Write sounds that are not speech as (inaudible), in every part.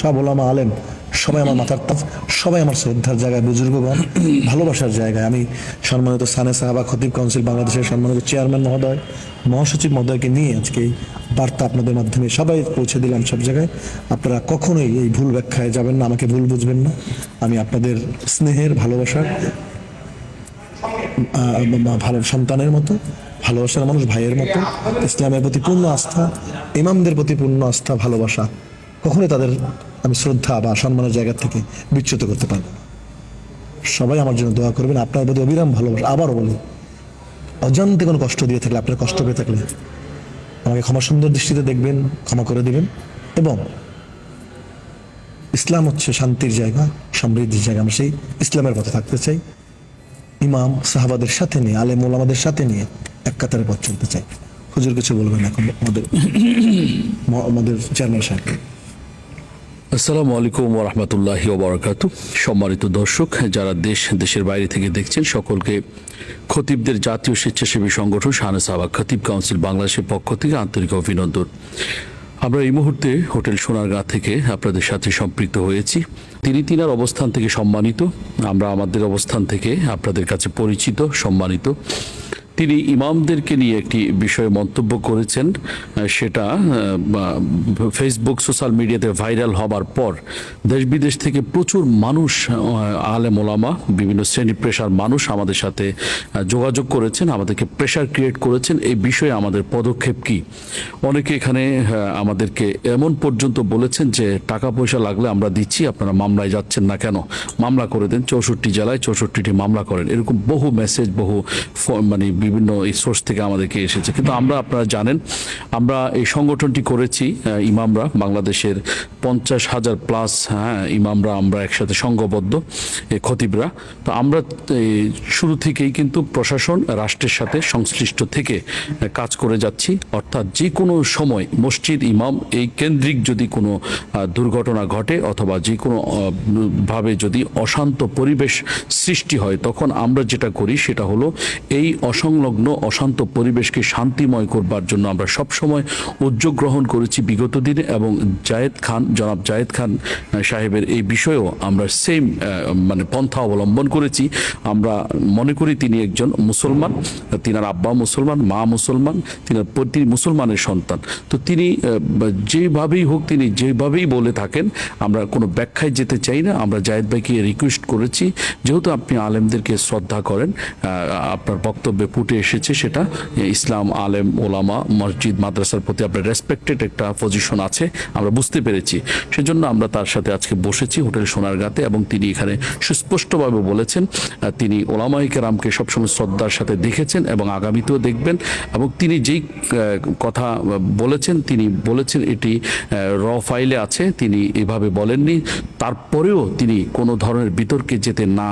সব ওলামা আলেম, সবাই আমার মাথার তাজ, সবাই আমার শ্রদ্ধার জায়গায়, বুজুর্গগণ, (clears throat) ভালোবাসার জায়গায়। আমি সম্মানিত সানে সাহাবা, খতিব কাউন্সিল বাংলাদেশের সম্মানিত চেয়ারম্যান মহোদয়, মহাসচিব মহোদয়কে নিয়ে আজকে বার্তা আপনাদের মাধ্যমে সবাই পৌঁছে দিলাম সব জায়গায়। আপনারা কখনোই এই ভুল ব্যাখ্যায় যাবেন না, আমাকে ভুল বুঝবেন না। আমি আপনাদের স্নেহের, ভালোবাসার ভালো সন্তানের মতো, ভালোবাসার মানুষ, ভাইয়ের মতো, ইসলামের প্রতি পূর্ণ আস্থা, ইমামদের প্রতি পূর্ণ আস্থা, ভালোবাসা। কখনোই তাদের আমি শ্রদ্ধা বা সম্মানের জায়গা থেকে বিচ্যুত করতে পারব। সবাই আমার জন্য দোয়া করবেন, আপনার প্রতি অবিরাম ভালোবাসা। আবারও বলি, অজান্তে কোনো কষ্ট দিয়ে থাকলে, আপনার কষ্ট পেয়ে থাকলে আমাকে ক্ষমা সুন্দর দৃষ্টিতে দেখবেন, ক্ষমা করে দিবেন এবং ইসলাম হচ্ছে শান্তির জায়গা, সমৃদ্ধির জায়গা। আমরা সেই ইসলামের পথে থাকতে চাই। ইমাম, সাহাবাদের সাথে নিয়ে, আলেম ওলামাদের সাথে নিয়ে এক কাতারে পথ চলতে চাই। হুজুর কিছু বলবেন এখন আমাদের আমাদের চেয়ারম্যান সাহেব? আসসালামু আলাইকুম ওরহমতুল্লাহি ওবরাকাতু সম্মানিত দর্শক, যারা দেশ, দেশের বাইরে থেকে দেখছেন, সকলকে খতিবদের জাতীয় স্বেচ্ছাসেবী সংগঠন শাহানা সাহাবা খতিব কাউন্সিল বাংলাদেশের পক্ষ থেকে আন্তরিক অভিনন্দন। আমরা এই মুহূর্তে হোটেল সোনারগাঁ থেকে আপনাদের সাথে সম্পৃক্ত হয়েছি। তিনি তিনার অবস্থান থেকে সম্মানিত। আমরা আমাদের অবস্থান থেকে আপনাদের কাছে পরিচিত, সম্মানিত। তিনি ইমামদেরকে নিয়ে একটি বিষয়ে মন্তব্য করেছেন সেটা ফেসবুক সোশ্যাল মিডিয়াতে ভাইরাল হবার পর দেশ বিদেশ থেকে প্রচুর মানুষ আলেম ওলামা, বিভিন্ন শ্রেণি পেশার মানুষ আমাদের সাথে যোগাযোগ করেছেন, আমাদেরকে প্রেশার ক্রিয়েট করেছেন, এই বিষয়ে আমাদের পদক্ষেপ কি? অনেকে এখানে আমাদেরকে এমন পর্যন্ত বলেছেন যে টাকা পয়সা লাগলে আমরা দিচ্ছি, আপনারা মামলায় যাচ্ছেন না কেন? মামলা করে দেন, চৌষট্টি জেলায় চৌষট্টিটি মামলা করেন। এরকম বহু মেসেজ বহু মানে বিভিন্ন এই সোর্স থেকে আমাদেরকে এসেছে। কিন্তু আমরা, আপনারা জানেন, আমরা এই সংগঠনটি করেছি ইমামরা, বাংলাদেশের পঞ্চাশ হাজার প্লাস হ্যাঁ ইমামরা আমরা একসাথে সংঘবদ্ধ খতিবরা। তো আমরা শুরু থেকেই কিন্তু প্রশাসন, রাষ্ট্রের সাথে সংশ্লিষ্ট থেকে কাজ করে যাচ্ছি। অর্থাৎ যে কোনো সময় মসজিদ, ইমাম, এই কেন্দ্রিক যদি কোনো দুর্ঘটনা ঘটে অথবা যে কোনো ভাবে যদি অশান্ত পরিবেশ সৃষ্টি হয়, তখন আমরা যেটা করি, সেটা হলো এই অসংলগ্ন অশান্ত পরিবেশকে শান্তিময় করবার জন্য আমরা সবসময় উদ্যোগ গ্রহণ করেছি বিগত দিনে এবং জায়েদ খান, জনাব জায়েদ খান সাহেবের এই বিষয়েও আমরা সেম মানে পন্থা অবলম্বন করেছি। আমরা মনে করি তিনি একজন মুসলমান, তিনার আব্বা মুসলমান, মা মুসলমান, তিনার তিনি মুসলমানের সন্তান। তো তিনি যেভাবেই হোক তিনি যেভাবেই বলে থাকেন, আমরা কোনো ব্যাখ্যায় যেতে চাই না। আমরা জায়েদ ভাইকে রিকোয়েস্ট করেছি, যেহেতু আপনি আলেমদেরকে শ্রদ্ধা করেন আপনার বক্তব্যে ফুটে এসেছে সেটা। ইসলাম আলেম, ওলামা, মসজিদ, মাদ্রাসার প্রতি আপনার রেসপেক্টেড একটা পজিশন আছে, আমরা বুঝতে পেরেছি। সেজন্য আমরা তার সাথে আজকে বসেছি হোটেল সোনারগাঁতে এবং তিনি এখানে সুস্পষ্টভাবে বলেছেন তিনি ওলামাই কেরামকে সবসময় শ্রদ্ধার সাথে দেখেছেন এবং আগামীতেও দেখবেন এবং তিনি যেই কথা বলেছেন, তিনি বলেছেন এটি র ফাইলে আছে, তিনি এভাবে বলেননি। তারপরেও তিনি কোনো ধরনের বিতর্কে যেতে না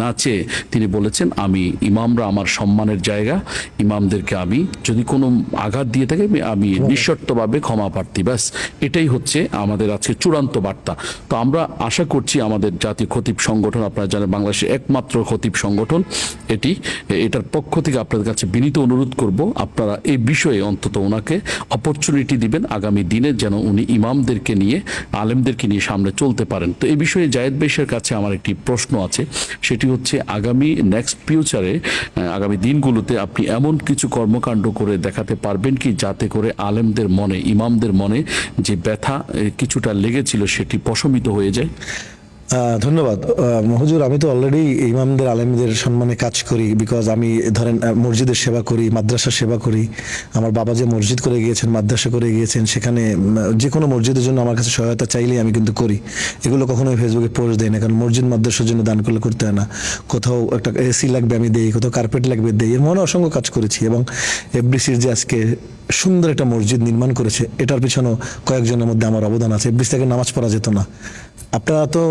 না চেয়ে তিনি বলেছেন, আমি ইমামরা আমার সম্মানের জায়গা ইমামদেরকে আমি যদি কোনো আঘাত দিয়ে থাকে আমি- আমি নিঃশর্তভাবে ক্ষমা প্রার্থী ব্যাস। এটাই হচ্ছে আমাদের আজকে চূড়ান্ত বার্তা। তো আমরা আশা করছি আমাদের জাতীয় খতিব সংগঠন আপনারা জানেন বাংলাদেশের একমাত্র খতিব সংগঠন এটি এটার পক্ষ থেকে আপনাদের কাছে বিনীত অনুরোধ করব আপনারা এই বিষয়ে অন্তত ওনাকে অপরচুনিটি দিবেন আগামী দিনে যেন উনি ইমামদেরকে নিয়ে আলেমদেরকে নিয়ে সামনে চলতে পারেন। তো এই বিষয়ে জায়েদ বেশের কাছে আমার একটি প্রশ্ন আছে সেটি হচ্ছে আগামী নেক্সট ফিউচারে আগামী দিনগুলোতে আপনি এমন কিছু কর্মকাণ্ড করে দেখাতে পারবেন কি? যাতে করে আলেমদের মনে, ইমামদের মনে যে ব্যথা কিছুটা লেগেছিল, সেটি প্রশমিত হয়ে যায়। ধন্যবাদ। হুজুর, আমি তো অলরেডি ইমামদের, আলেমদের সম্মানে কাজ করি বিকজ আমি, ধরেন মসজিদের সেবা করি, মাদ্রাসার সেবা করি। আমার বাবা যে মসজিদ করে গিয়েছেন, মাদ্রাসা করে গিয়েছেন, সেখানে যে কোনো মসজিদের জন্য আমার কাছে সহায়তা চাইলেই আমি কিন্তু করি। এগুলো কখনোই ফেসবুকে পোস্ট দেয় না, কারণ মসজিদ মাদ্রাসার জন্য দান করলে করতে হয় না। কোথাও একটা এসি লাগবে, আমি দেই, কোথাও কার্পেট লাগবে, দেই। এর মনে অসংখ্য কাজ করেছি এবং এফডিসির যে আজকে সুন্দর একটা মসজিদ নির্মাণ করেছে, এটার পিছনেও কয়েকজনের মধ্যে আমার অবদান আছে। এফডিসি থেকে নামাজ পড়া যেত না। আপনারা তো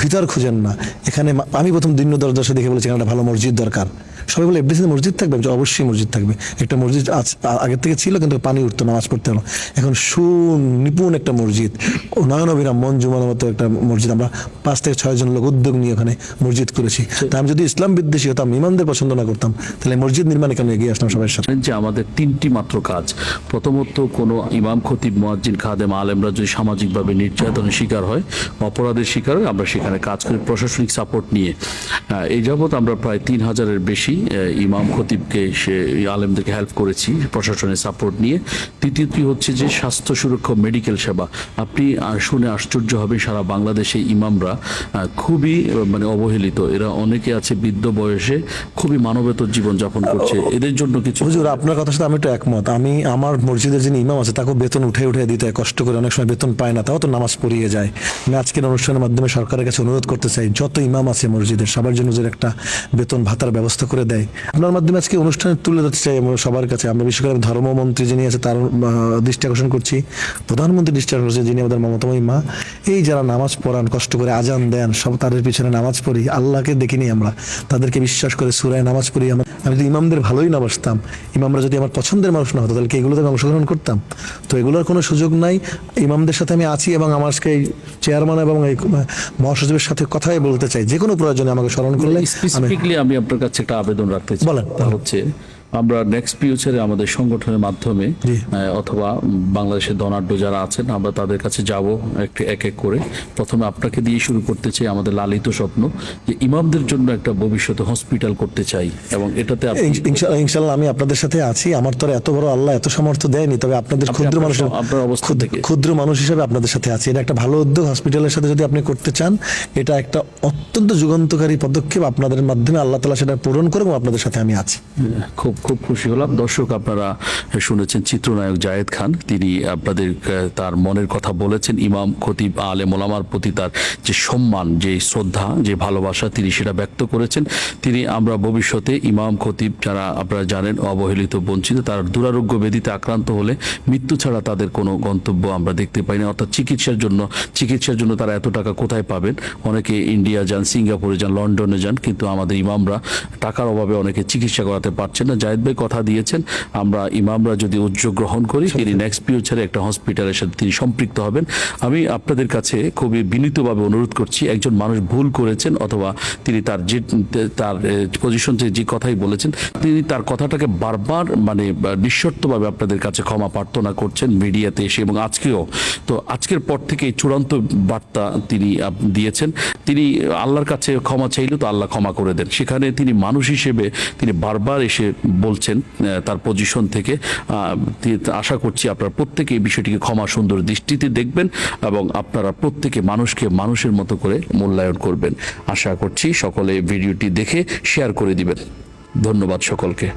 ভিতর খুঁজেন না। এখানে আমি প্রথম দিন দরদর্শা দেখে বলেছি এখানে একটা ভালো মসজিদ দরকার। সবাই বলে এফডিসিতে মসজিদ থাকবে? অবশ্যই মসজিদ থাকবে। একটা মসজিদ আজ আগের থেকে ছিল কিন্তু পানি উঠতো নামাজ পড়তে হলো। এখন সুনিপুণ একটা মসজিদ। ও নয়নবিরাম মন জুমানোর মতো একটা মসজিদ। আমরা পাঁচ থেকে ছয় জন লোক উদ্যোগ নিয়ে ওখানে মসজিদ করেছি। তা আমি যদি ইসলাম বিদ্বেষী হতাম ইমানদের পছন্দ না করতাম তাহলে মসজিদ নির্মাণে কেন এগিয়ে আসলাম সবার সাথে? যে আমাদের তিনটি মাত্র কাজ। প্রথমত কোনো ইমাম খতিব মুয়াজ্জিন খাদেম আলেমরা যদি সামাজিকভাবে নির্যাতনের শিকার হয় অপরাধের শিকার হয় আমরা সেখানে কাজ করি প্রশাসনিক সাপোর্ট নিয়ে। এই যাবৎ আমরা প্রায় তিন হাজারের বেশি ইমাম খতিবকে সে আলেমদেরকে হেল্প করেছি প্রশাসনের সাপোর্ট নিয়ে। তৃতীয়টি হচ্ছে যে স্বাস্থ্য সুরক্ষা মেডিকেল সেবা। আপনি শুনে আশ্চর্য হবে সারা বাংলাদেশে ইমামরা খুবই মানে অবহেলিত। এরা অনেকে আছে বৃদ্ধ বয়সে খুবই মানবেতর জীবন যাপন করছে। এদের জন্য কিছু হুজুর, আপনার কথার সাথে আমি একটু একমত। আমি, আমার মসজিদের যিনি ইমাম আছে, তাকেও বেতন উঠে উঠে দিতে কষ্ট করে অনেক সময় বেতন পায় না, তাও তো নামাজ পড়িয়ে যায়। আমি আজকের অনুষ্ঠানের মাধ্যমে সরকারের কাছে অনুরোধ করতে চাই, যত ইমাম আছে মসজিদের, সবার জন্য যে একটা বেতন ভাতার ব্যবস্থা করে দেয়। আপনার মাধ্যমে আজকে অনুষ্ঠানে তুলে ধরতে চাই সবার কাছে। আমরা বিশেষ করে ধর্মমন্ত্রী যিনি আছে, তার দৃষ্টি আকর্ষণ করছি। প্রধানমন্ত্রী দৃষ্টি আকর্ষণ করছি, যিনি আমাদের মমতাময়ী মা এই যারা নামাজ পড়ান, কষ্ট করে আজান দেন, সব তাদের পিছনে নামাজ পড়ি, আল্লাহকে দেখিনি আমরা। তাদেরকে বিশ্বাস করে সুরায় নামাজ পড়ি আমরা। আমি যদি ইমামদের ভালোই না বসতাম, ইমামরা যদি আমার পছন্দের মানুষ না হতো, তাহলে কি এগুলোতে আমি অংশগ্রহণ করতাম? তো এগুলোর কোনো সুযোগ নাই। ইমামদের সাথে আমি আছি এবং আমার আজকে এই চেয়ারম্যান এবং এই মহাসচিবের সাথে কথাই বলতে চাই যে কোনো প্রয়োজনে আমাকে স্মরণ করলে আমি স্পেসিফিকলি আমি আপনার কাছে একটা আবেদন রাখতে চাই। বলেন, তা হচ্ছে আমরা নেক্সট ফিউচারে আমাদের সংগঠনের মাধ্যমে অথবা বাংলাদেশের ধনাঢ্য যারা আছেন আমরা তাদের কাছে যাব একটু এক এক করে। প্রথমে আপনাকে দিয়ে শুরু করতে চাই আমাদের লালিত স্বপ্ন যে ইমামদের জন্য একটা ভবিষ্যতে হসপিটাল করতে চাই এবং এটাতে ইনশাল্লাহ আমি আপনাদের সাথে আছি। আমার তো এত বড় আল্লাহ এত সামর্থ্য দেয়নি তবে আপনাদের ক্ষুদ্র মানুষ আপনার অবস্থান থেকে। ক্ষুদ্র মানুষ হিসেবে আপনাদের সাথে আছি। এটা একটা ভালো উদ্যোগ। হসপিটালের সাথে যদি আপনি করতে চান এটা একটা অত্যন্ত যুগান্তকারী পদক্ষেপ আপনাদের মাধ্যমে আল্লাহ তালা সেটা পূরণ করে এবং আপনাদের সাথে আমি আছি। খুব খুব খুশি হলাম। দর্শক, আপনারা শুনেছেন চিত্রনায়ক জায়েদ খান। তিনি আপনাদের তার মনের কথা বলেছেন। ইমাম খতিব আলে মোলামার প্রতি তার যে সম্মান, যে শ্রদ্ধা, যে ভালোবাসা, তিনি সেটা ব্যক্ত করেছেন। তিনি আমরা ভবিষ্যতে ইমাম খতিব যারা আপনারা জানেন, অবহেলিত, বঞ্চিত, তার দুরারোগ্য ব্যাধিতে আক্রান্ত হলে মৃত্যু ছাড়া তাদের কোনো গন্তব্য আমরা দেখতে পাই না। অর্থাৎ চিকিৎসার জন্য চিকিৎসার জন্য তারা এত টাকা কোথায় পাবেন? অনেকে ইন্ডিয়া যান, সিঙ্গাপুরে যান, লন্ডনে যান, কিন্তু আমাদের ইমামরা টাকার অভাবে অনেকে চিকিৎসা করাতে পারছেন না। জায়েদ ভাই কথা দিয়েছেন, আমরা ইমামরা যদি উদ্যোগ গ্রহণ করি, তিনি নেক্সট ফিউচারে একটা হসপিটালের সাথে তিনি সম্পৃক্ত হবেন। আমি আপনাদের কাছে খুবই বিনীতভাবে অনুরোধ করছি, একজন মানুষ ভুল করেছেন অথবা তিনি তার যে, তার পজিশন থেকে যে কথাই বলেছেন, তিনি তার কথাটাকে বারবার মানে নিঃশর্তভাবে আপনাদের কাছে ক্ষমা প্রার্থনা করছেন মিডিয়াতে এসে এবং আজকেও। তো আজকের পর থেকে চূড়ান্ত বার্তা তিনি দিয়েছেন। তিনি আল্লাহর কাছে ক্ষমা চাইলে তো আল্লাহ ক্ষমা করে দেন। সেখানে তিনি মানুষ হিসেবে তিনি বারবার এসে বলছেন তার পজিশন থেকে আশা করছি আপনারা প্রত্যেকে এই বিষয়টিকে ক্ষমা সুন্দর দৃষ্টিতে দেখবেন এবং আপনারা প্রত্যেকে মানুষকে মানুষের মতো করে মূল্যায়ন করবেন। আশা করছি সকলে ভিডিওটি দেখে শেয়ার করে দিবেন। ধন্যবাদ সকলকে।